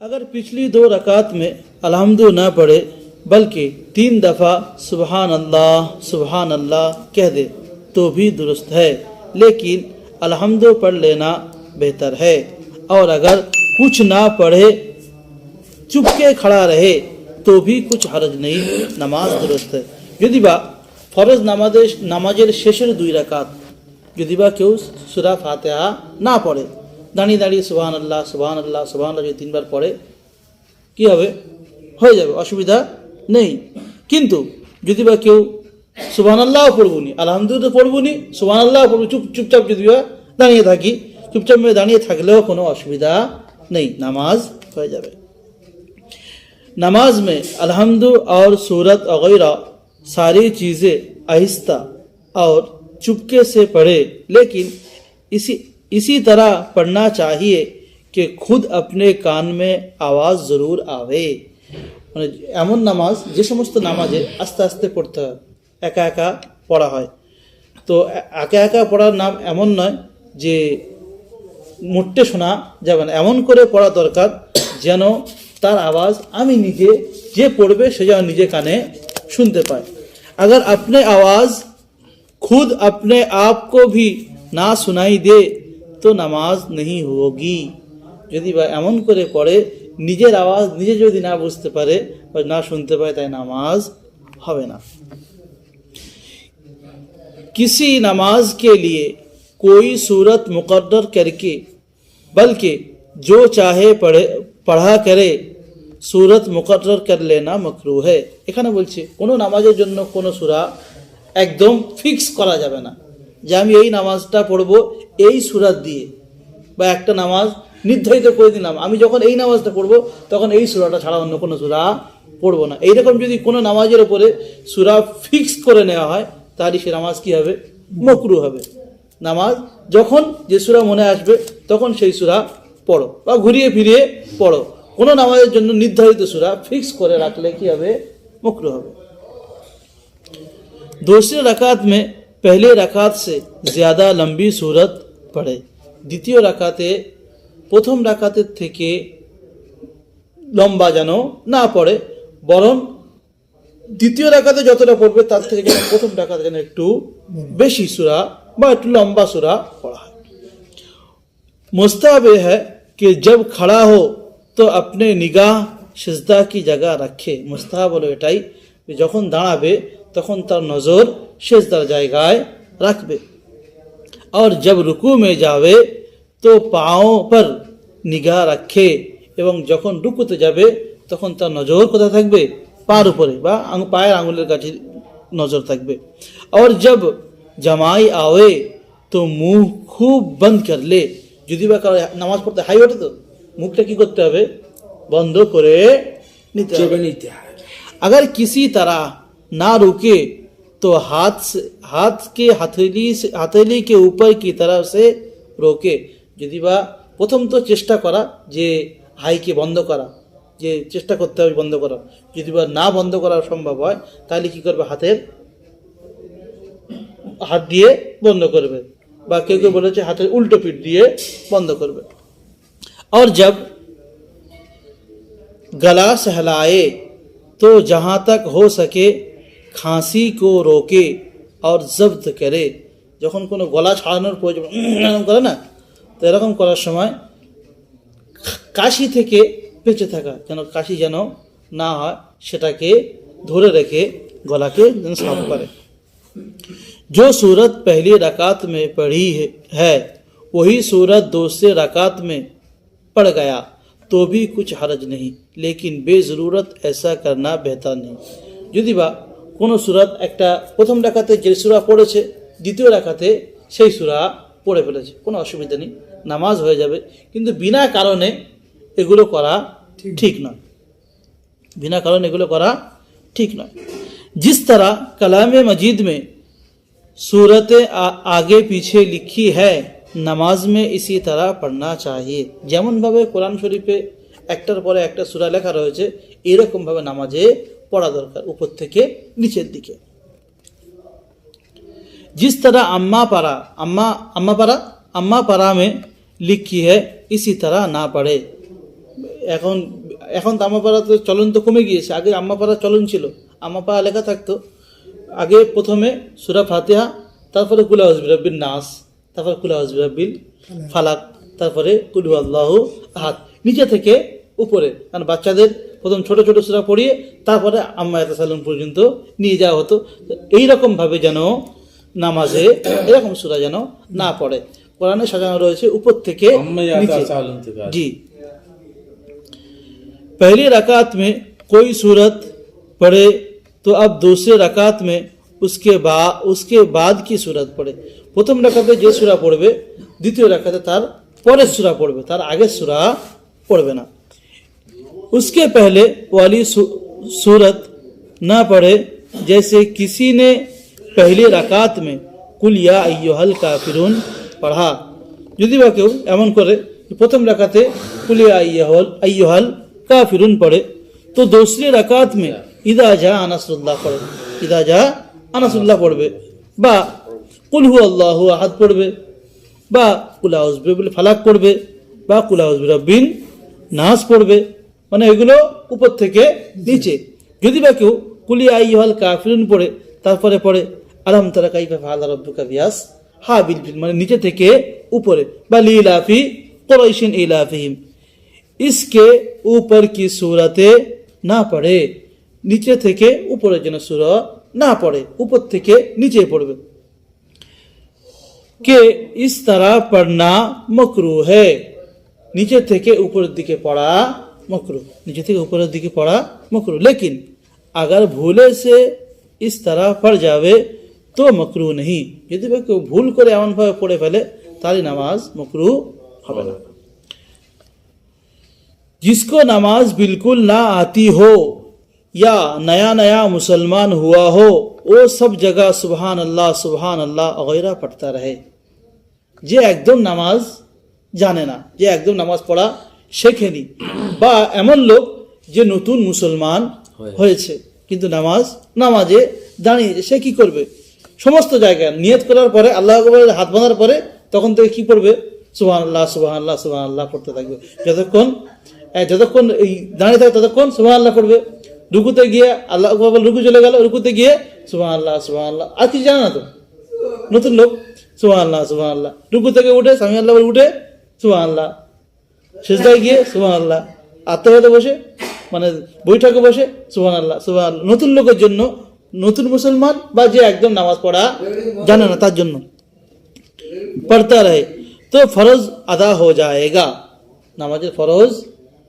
اگر پچھلی دو رکعت میں الحمد نہ پڑھے، بلکہ تین دفعہ سبحان اللہ سبحان اللہ کہہ دے، تو بھی درست ہے۔ لیکن الحمد پڑھ لینا بہتر ہے۔ اور اگر کچھ نہ پڑھے چپ کے کھڑا رہے، تو بھی کچھ حرج نہیں، نماز درست ہے۔ যদি বা ফরজ নামাজের নামাজের শেষের দুই রাকাত যদি বা কেউ সুরা ফাতেহা না দাঁড়িয়ে দাঁড়িয়ে সুবাহান আল্লাহ সুবাহান আল্লাহ সুবাহান আল্লাহ যদি তিনবার পড়ে, কী হবে? হয়ে যাবে, অসুবিধা নেই। কিন্তু যদি বা কেউ সুবাহান আল্লাহও পড়বনি, আলহামদুলিল্লাহ পড়বনি সুবাহান আল্লাহ পড়ব চুপ, চুপচাপ যদি বা দাঁড়িয়ে থাকি, চুপচাপ মেয়ে দাঁড়িয়ে থাকলেও কোনো অসুবিধা নেই, নামাজ হয়ে যাবে। নামাজ میں الحمد আর صورت অগৈরা সারি چیزیں আহিস্তা, আর চুপকে সে পড়ে لیکن ইসি इसी तरह पढ़ना चाहिए कि खुद अपने कान में आवाज़ ज़रूर आवे মানে এমন নামাজ যে সমস্ত নামাজে আস্তে আস্তে পড়তে হয় একা একা পড়া হয় তো এ- একা একা পড়ার নাম এমন নয় যে মোটে শোনা যাবে না এমন করে পড়া দরকার যেন তার আওয়াজ আমি নিজে যে পড়বে সে যেন নিজে কানে শুনতে পায় अगर अपने आवाज़ खुद अपने आप को भी না सुनाई दे তো নামাজ नहीं होगी যদি বা এমন করে পড়ে নিজের আওয়াজ নিজে যদি না বুঝতে পারে বা না শুনতে পারে তাই নামাজ হবে না किसी नमाज के लिए कोई सूरत मुकर्र करके बल्कि जो चाहे पढ़े पढ़ा करे सूरत मुकर्र कर लेना मकरू है এখানে বলছে কোনো নামাজের জন্য কোনো সূরা একদম ফিক্স করা যাবে না যে আমি এই নামাজটা পড়ব এই সুরাত দিয়ে, বা একটা নামাজ নির্ধারিত করে দিলাম। আমি যখন এই নামাজটা পড়ব, তখন এই সুরাটা ছাড়া অন্য কোনো সুরা পড়ব না। এইরকম যদি কোনো নামাজের ওপরে সুরা ফিক্স করে নেওয়া হয়, তাহলে সে নামাজ কী হবে? মকরু হবে। নামাজ যখন যে সুরা মনে আসবে, তখন সেই সুরা পড়ো, বা ঘুরিয়ে ফিরিয়ে পড়ো। কোনো নামাজের জন্য নির্ধারিত সুরা ফিক্স করে রাখলে কী হবে? মকরু হবে। দোষের রাকাত মে पहले रकात से ज़्यादा लंबी सूरत पढ़े দ্বিতীয় রাকাতে প্রথম রাকাতের থেকে লম্বা যেন না পড়ে বরং দ্বিতীয় রাকাতে যতটা পড়বে তার থেকে যেন প্রথম রাকাতে যেন একটু বেশি সুরা বা একটু লম্বা সুরা পড়া হয় मुस्ताब है कि जब खड़ा हो तो अपने निगाह সিজদা কি জায়গা রাখে মুস্তাহাব হলো এটাই যে যখন দাঁড়াবে তখন তার নজর সেজদার জায়গায় রাখবে और जब रुकू में जावे তো পাও পর নিগাহ রাখে এবং যখন রুকুতে যাবে তখন তার নজর কোথায় থাকবে পার উপরে বা আঙ- পায়ের আঙুলের কাছে নজর থাকবে और जब জামাই আওয়ে তো মুখ খুব বন্ধ করলে যদি বা কারো নামাজ পড়তে হাই ওঠে তো মুখটা কি করতে হবে বন্ধ করে নিতে হবে চেপে নিতে হয় अगर किसी तरह ना रुके तो हाथ से हाथ के हथेली से हथेली के ऊपर की तरफ से रोके যদি বা প্রথম তো চেষ্টা করা যে হাইকে বন্ধ করা যে চেষ্টা করতে হবে বন্ধ করা যদি বা না বন্ধ করা সম্ভব হয় তাহলে কি করবে হাতের হাত দিয়ে বন্ধ করবে বা কেউ কেউ বলেছে হাতের উল্টো পিঠ দিয়ে বন্ধ করবে और जब गला सहलाए तो जहाँ तक हो सके کھانسی کو روکے اور জব্দ করে যখন কোনো গলা ছাড়ানোর প্রয়োজন এরকম করে না তো এরকম করার সময় কাশি থেকে বেঁচে থাকা যেন কাশি যেন না হয় সেটাকে ধরে রেখে গলাকে যেন সাফ করে جو صورت پہلی رکعت میں پڑھی ہے، وہی صورت دوسرے رکعت میں پڑھ گیا۔ تو بھی کچھ حرج نہیں، لیکن بے ضرورت ایسا کرنا بہتر نہیں۔ যদি با কোনো সুরাত একটা প্রথম রাখাতে যে সুরা পড়েছে দ্বিতীয় রাখাতে সেই সুরা পড়ে ফেলেছে কোনো অসুবিধা নেই নামাজ হয়ে যাবে কিন্তু বিনা কারণে এগুলো করা ঠিক নয় बिना कारण एगुलो करा ठीक ना जिस तरह कलाम मजीद में सूरतें आ- आगे पीछे लिखी है নামাজ মে ইসি তারা পড়না চাহিয়ে যেমনভাবে কোরআন শরীফে একটার পরে একটা সূরা লেখা রয়েছে এরকমভাবে নামাজে পড়া দরকার উপর থেকে নিচের দিকে जिस तरह अम्मा पारा अम्मा अम्मा पारा अम्मा पारा में लिखी है इसी तरह ना पढ़े এখন এখন তো আম্মাপাড়াতে চলন তো কমে গিয়েছে আগে আম্মাপাড়া চলন ছিল আম্মাপাড়া লেখা থাকতো আগে প্রথমে সুরা ফাতিহা তারপরে কুলা হজবিরাবিন নাস তারপরে কুলা হজবিরাবিল ফালাক তারপরে কুলু আল্লাহ হাত নিচে থেকে উপরে কারণ বাচ্চাদের প্রথম ছোট ছোট সুরা পড়িয়ে তারপরে আম্মা সালাম পর্যন্ত নিয়ে যাওয়া হতো এই রকম ভাবে যেন নামাজে এরকম সুরা যেন না পড়ে কোরআনে সাজানো রয়েছে উপর থেকে अम्मा নিচে याता साल इंतकाल जी पहली रकात में कोई सूरत पढ़े तो अब दूसरे रकात में उसके बाद उसके बाद की सूरत पढ़े প্রথম রাকাতে যে সূরা পড়বে দ্বিতীয় রাকাতে তার পরের সূরা পড়বে তার আগের সূরা পড়বে না اس کے پہلے والی صورت نہ پڑھے، جیسے کسی نے پہلی رکعت میں کل یا ائی حل کا فرون پڑھا جدید باقی ایمن کرے پرتھم رکاتے کل یا حل کا فرون پڑھے۔ تو دوسری رکعت میں ادا جہاں انسر اللہ پڑھ عدا جہاں انسر اللہ پڑھوے بلو اللہ حد پڑھوے۔ بلا عزب الفلاق پڑوے بلا عظب البن ناز پڑھوے۔ মানে এগুলো উপর থেকে নিচে। যদি বা কেউ, কুলি আইহাল কাফিরুন পড়ে, তারপরে পড়ে, আলহাম তারা কাইফা আল্লাহ রব্বুকা কাবিয়াস হা, বিল মানে নিচে থেকে উপরে। বা লিলাফি কোরাইশিন ইলাফিহিম। ইসকে উপর কি সুরাতে না পড়ে? নিচে থেকে উপরে যেন সুর না পড়ে, উপর থেকে নিচে পড়বে। কে ইস তারা পড়না মকরু হে? নিচে থেকে উপরের দিকে পড়া مکرو نیچے تھے اوپر دیکھے پڑھا مکرو لیکن اگر بھولے سے اس طرح پڑ جاوے تو مکرو نہیں۔ جدی بھائی কেউ ভুল করে এমন ভাবে পড়ে ফেলে তারই নামাজ মকরু হবে جس کو نماز بالکل نہ آتی ہو یا نیا نیا مسلمان ہوا ہو، وہ سب جگہ سبحان اللہ سبحان اللہ وغیرہ پڑھتا رہے۔ یہ ایک دم نماز جانے نا یہ ایک دم نماز پڑھا শেখেনি। বা এমন লোক যে নতুন মুসলমান হয়েছে। কিন্তু নামাজ নামাজে দাঁড়িয়েছে সে কি করবে? সমস্ত জায়গায় নিয়ত করার পরে আল্লাহ আকবরের হাত বাঁধার পরে তখন থেকে কি করবে সুবাহ আল্লাহ সুবাহ আল্লাহ সুবাহ আল্লাহ পড়তে থাকবে। যতক্ষণ যতক্ষণ এই দাঁড়িয়ে থাকে ততক্ষণ সুবাহ আল্লাহ পড়বে। রুকুতে গিয়ে আল্লাহ আকবর রুকু চলে গেল। রুকুতে গিয়ে সুবাহ আল্লাহ সুবাহ আল্লাহ আর কিছু জানে না তো? নতুন লোক সুবাহ আল্লাহ সুবাহ আল্লাহ রুকু থেকে উঠে স্বামী আল্লাহ উঠে সুবাহ আল্লাহ শেষদায় গিয়ে সুবাহ আল্লাহ আত্মঘাতে বসে মানে বৈঠকে বসে সুবাহ আল্লাহ সুবাহ আল্লাহ নতুন লোকের জন্য নতুন মুসলমান বা যে একদম নামাজ পড়া জানে না তার জন্য। পড়তা রহে তো ফরজ আদা হয়ে যায়গা। নামাজের ফরজ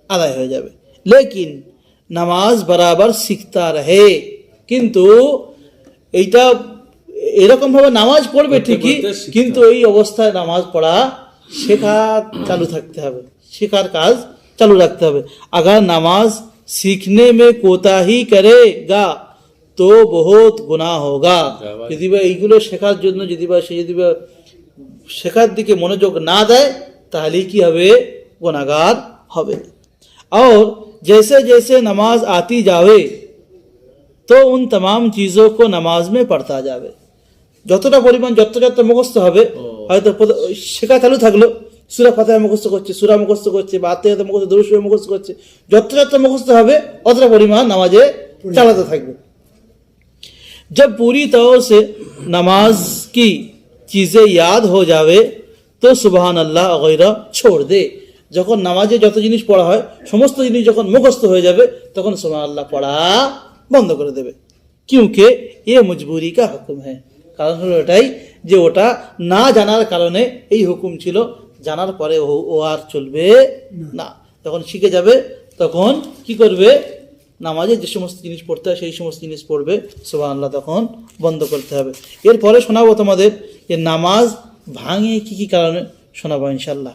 আদায় হয়ে যাবে। লেকিন নামাজ বরাবর শিখতা রহে কিন্তু এইটা এরকম ভাবে নামাজ পড়বে ঠিকই কিন্তু এই অবস্থায় নামাজ পড়া শেখা চালু থাকতে হবে। শেখার কাজ চালু রাখতে হবে আগার নামাজ सीखने में कोताही करेगा তো বহুত গুনাহ হোগা যদি বা এইগুলো শেখার জন্য যদি বা সে যদি বা শেখার দিকে মনোযোগ না দেয় তাহলে কি হবে গুনাহগার হবে और जैसे जैसे नमाज आती जावे তো উন तमाम चीज़ों को नमाज में पढ़ता যাবে যতটা পরিমাণ যত যত মুখস্থ হবে হয়তো প্রথ- শেখা চালু থাকলো সুরা ফাতাহ মুখস্থ করছে সুরা মুখস্থ করছে বা আত্মীয়তা মুখস্থ দরুশ মুখস্থ করছে যত যত মুখস্থ হবে অতটা পরিমাণ নামাজে চালাতে থাকবে जब पूरी तरह से नमाज की चीज़ें याद हो जावे তো সুবহান আল্লাহ অগৈরা ছোড় দে যখন নামাজে যত জিনিস পড়া হয় সমস্ত জিনিস যখন মুখস্থ হয়ে যাবে তখন সুবহান আল্লাহ পড়া বন্ধ করে দেবে কিউকে এ মজবুরি কা হুকুম হ্যাঁ কারণ হলো এটাই যে ওটা না জানার কারণে এই হুকুম ছিল জানার পরে ও ও আর চলবে না। যখন শিখে যাবে, তখন কি করবে? নামাজে যে সমস্ত জিনিস পড়তে হয়, সেই সমস্ত জিনিস পড়বে। সোভা আল্লাহ তখন বন্ধ করতে হবে। এরপরে শোনাবো তোমাদের যে নামাজ ভাঙে কি কি কারণে শোনাবো ইনশাল্লাহ